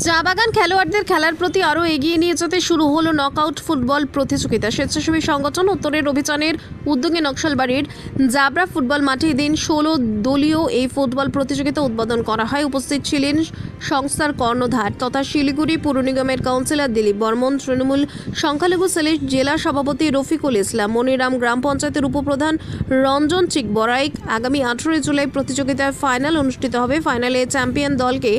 চা বাগান খেলোয়াড়দের খেলার প্রতি আরও এগিয়ে নিয়ে যেতে শুরু হলো নকআউট ফুটবল প্রতিযোগিতা। স্বেচ্ছাসেবী সংগঠন উত্তরের অভিযানের উদ্যোগে নকশালবাড়ির জাবরা ফুটবল মাঠে দিন ষোলো দলীয় এই ফুটবল প্রতিযোগিতা উদ্বোধন করা হয়। উপস্থিত ছিলেন সংস্থার কর্ণধার তথা শিলিগুড়ি পুর নিগমের কাউন্সিলর দিলীপ বর্মন, তৃণমূল সংখ্যালঘু সেলের জেলা সভাপতি রফিকুল ইসলাম, মনিরাম গ্রাম পঞ্চায়েতের উপপ্রধান রঞ্জন চিক বরাইক। আগামী আঠেরোই জুলাই প্রতিযোগিতার ফাইনাল অনুষ্ঠিত হবে। ফাইনালে চ্যাম্পিয়ন দলকে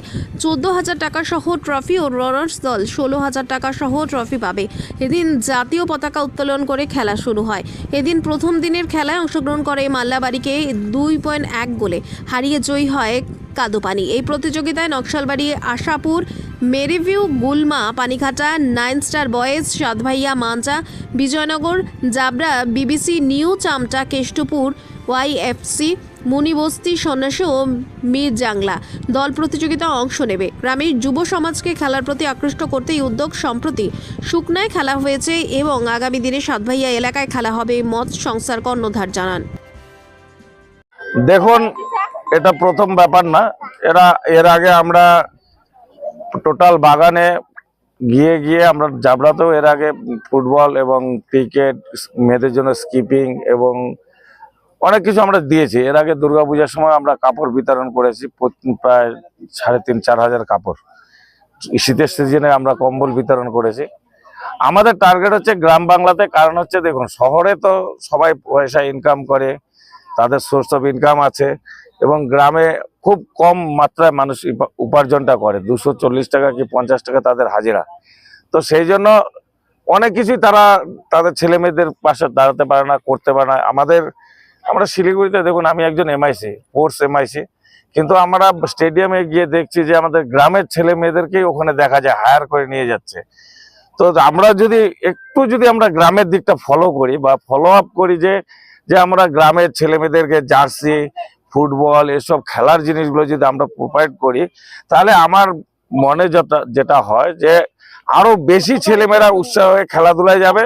চোদ্দ হাজার টাকা সহ ট্রফি ও রানার্স দল ষোলো হাজার টাকা সহ ট্রফি পাবে। এদিন জাতীয় পতাকা উত্তোলন করে খেলা শুরু হয়। এদিন প্রথম দিনের খেলায় অংশগ্রহণ করে মাল্লাবাড়িকে দুই পয়েন্ট এক গোলে হারিয়ে জয়ী হয় কাদোপানি। এই প্রতিযোগিতায় Naxalbari, Ashapur, Meriview, Gulma, Panighata, nine star boys, Satbhaiya Mancha, Bijoynagar Jabra BBC new, Chamta, Keshtopur YFC Munibasti Sannyasi ও মীর জাংলা দল প্রতিযোগিতায় অংশ নেবে। গ্রামের যুব সমাজকে খেলার প্রতি আকৃষ্ট করতে উদ্যোগ সম্প্রতি শুকনায় খেলা হয়েছে এবং আগামী দিনে সাতভাইয়া এলাকায় খেলা হবে মৎ সংস্থার কর্ণধার জানান। দেখুন, এটা প্রথম ব্যাপার না। এরা, এর আগে আমরা টোটাল বাগানে গিয়ে গিয়ে আমরা জাবড়াতেও এর আগে ফুটবল এবং ক্রিকেট, মেয়েদের জন্য স্কিপিং এবং অনেক কিছু আমরা দিয়েছি। এর আগে দুর্গাপূজার সময় আমরা কাপড় বিতরণ করেছি প্রায় সাড়ে তিন, চার হাজার কাপড়। শীতের সিজনে আমরা কম্বল বিতরণ করেছি। আমাদের টার্গেট হচ্ছে গ্রাম বাংলাতে, কারণ হচ্ছে দেখুন, শহরে তো সবাই পয়সা ইনকাম করে, তাদের সোর্স অফ ইনকাম আছে, এবং গ্রামে খুব কম মাত্রায় মানুষ উপার্জনটা করে। দুশো চল্লিশ টাকা কি পঞ্চাশ টাকা তাদের হাজিরা। তো সেই জন্য অনেক কিছুই তারা, তাদের ছেলে মেয়েদের পাশে দাঁড়াতে পারে না, করতে পারে না। আমাদের আমরা শিলিগুড়িতে দেখুন, আমি একজন এমআইসি ফোর্স এমআইসি কিন্তু আমরা স্টেডিয়ামে গিয়ে দেখছি যে আমাদের গ্রামের ছেলে মেয়েদেরকেই ওখানে দেখা যায় হায়ার করে নিয়ে যাচ্ছে। তো আমরা যদি একটু যদি আমরা গ্রামের দিকটা ফলো করি বা ফলো আপ করি যে যে আমরা গ্রামের ছেলে মেয়েদেরকে জার্সি, ফুটবল এসব খেলার জিনিসগুলো যদি আমরা প্রোভাইড করি, তাহলে আমার মনে যেটা হয় যে, আরও বেশি ছেলেমেয়েরা উৎসাহ হয়ে খেলাধুলায় যাবে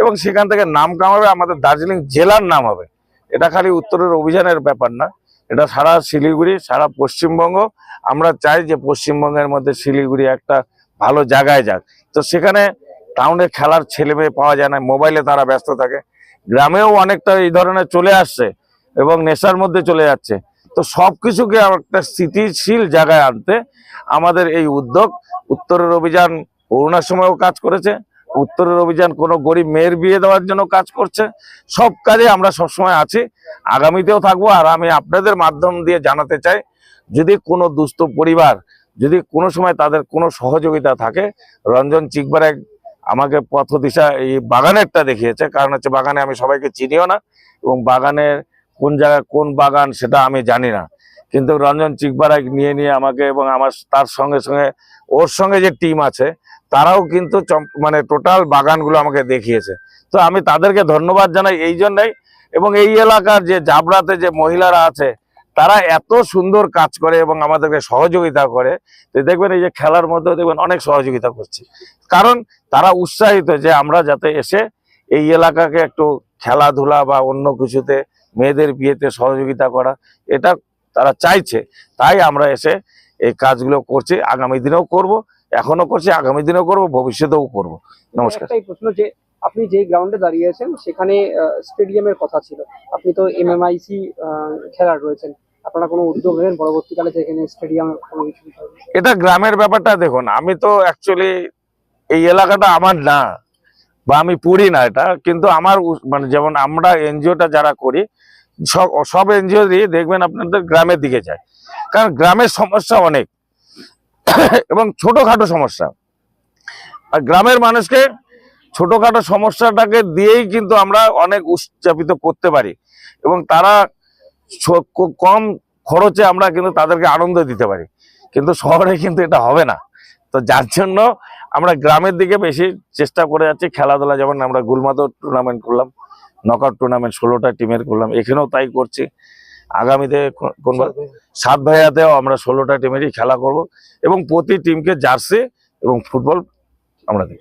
এবং সেখান থেকে নাম কামাবে, আমাদের দার্জিলিং জেলার নাম হবে। এটা খালি উত্তরের অভিযানের ব্যাপার না। এটা সারা শিলিগুড়ি, সারা পশ্চিমবঙ্গ। আমরা চাই যে পশ্চিমবঙ্গের মধ্যে শিলিগুড়ি একটা ভালো জায়গায় যাক। তো সেখানে টাউনে খেলার ছেলে মেয়ে পাওয়া যায় না মোবাইলে তারা ব্যস্ত থাকে। গ্রামেও অনেকটা এই ধরনের চলে আসছে এবং নেশার মধ্যে চলে যাচ্ছে। তো সব কিছুকে একটা স্থিতিশীল জায়গায় আনতে আমাদের এই উদ্যোগ। উত্তরের অভিযান করোনার সময়ও কাজ করেছে উত্তরের অভিযান, কোনো গরিব মেয়ের বিয়ে দেওয়ার জন্য কাজ করছে। সব কাজে আমরা সবসময় আছি। আগামীতেও থাকব আর আমি আপনাদের মাধ্যম দিয়ে জানাতে চাই, যদি কোনো দুস্থ পরিবার, যদি কোনো সময় তাদের কোনো সহযোগিতা থাকে, রঞ্জন চিকবার আমাকে পথ দিশা এই বাগানেরটা দেখিয়েছে। কারণ হচ্ছে বাগানে আমি সবাইকে চিনিও না এবং বাগানের কোন জায়গায় কোন বাগান সেটা আমি জানি না। কিন্তু রঞ্জন চিকবারাই নিয়ে নিয়ে আমাকে এবং আমার তার সঙ্গে সঙ্গে ওর সঙ্গে যে টিম আছে তারাও কিন্তু মানে টোটাল বাগানগুলো আমাকে দেখিয়েছে। তো আমি তাদেরকে ধন্যবাদ জানাই এই জন্যই এবং এই এলাকার যে জাবরাতে যে মহিলারা আছে, তারা এত সুন্দর কাজ করে এবং আমাদেরকে সহযোগিতা করে। তো দেখবেন এই যে খেলার মধ্যেও দেখবেন অনেক সহযোগিতা করছে। কারণ তারা উৎসাহিত যে আমরা যাতে এসে এই এলাকাকে একটু খেলাধুলা বা অন্য কিছুতে মেয়েদের বিয়েতে সহযোগিতা করা, এটা তারা চাইছে। তাই আমরা এসে এই কাজগুলো করছি, আগামী দিনেও করব। এখনও করছি আগামী দিনেও করব ভবিষ্যতেও করব। নমস্কার। প্রশ্ন যে আপনি যে গ্রাউন্ডে দাঁড়িয়ে আছেন সেখানে স্টেডিয়ামের কথা ছিল। আপনি তো এমএমআইসি খেলার রয়েছেন। আপনারা কোনো উদ্যোগ নেন পরবর্তীকালে যেখানে স্টেডিয়াম কোনো কিছু? এটা গ্রামের ব্যাপারটা দেখুন আমি তো অ্যাকচুয়ালি এই এলাকাটা আমার না বা আমি পড়ি না এটা কিন্তু আমার মানে যেমন আমরা এনজিওটা যারা করি সব সব এনজিও দিয়ে দেখবেন আপনাদের গ্রামের দিকে যায়। কারণ গ্রামের সমস্যা অনেক। এবং ছোটখাটো সমস্যা। আর গ্রামের মানুষকে ছোটখাটো সমস্যাটাকে দিয়েই কিন্তু আমরা অনেক উচ্চাপিত করতে পারি এবং তারা কম খরচে আমরা কিন্তু তাদেরকে আনন্দ দিতে পারি। কিন্তু শহরে কিন্তু এটা হবে না। তো যার জন্য আমরা গ্রামের দিকে বেশি চেষ্টা করে যাচ্ছি। খেলাধুলা যেমন আমরা গুলমাতো টুর্নামেন্ট করলাম নকআউট টুর্নামেন্ট ষোলোটা টিমের করলাম, এখানেও তাই করছি। আগামীতে কোনবার? কোন সাত ভাইয়াতেও আমরা ষোলোটা টিমেরই খেলা করব এবং প্রতি টিমকে জার্সি এবং ফুটবল আমরা দিই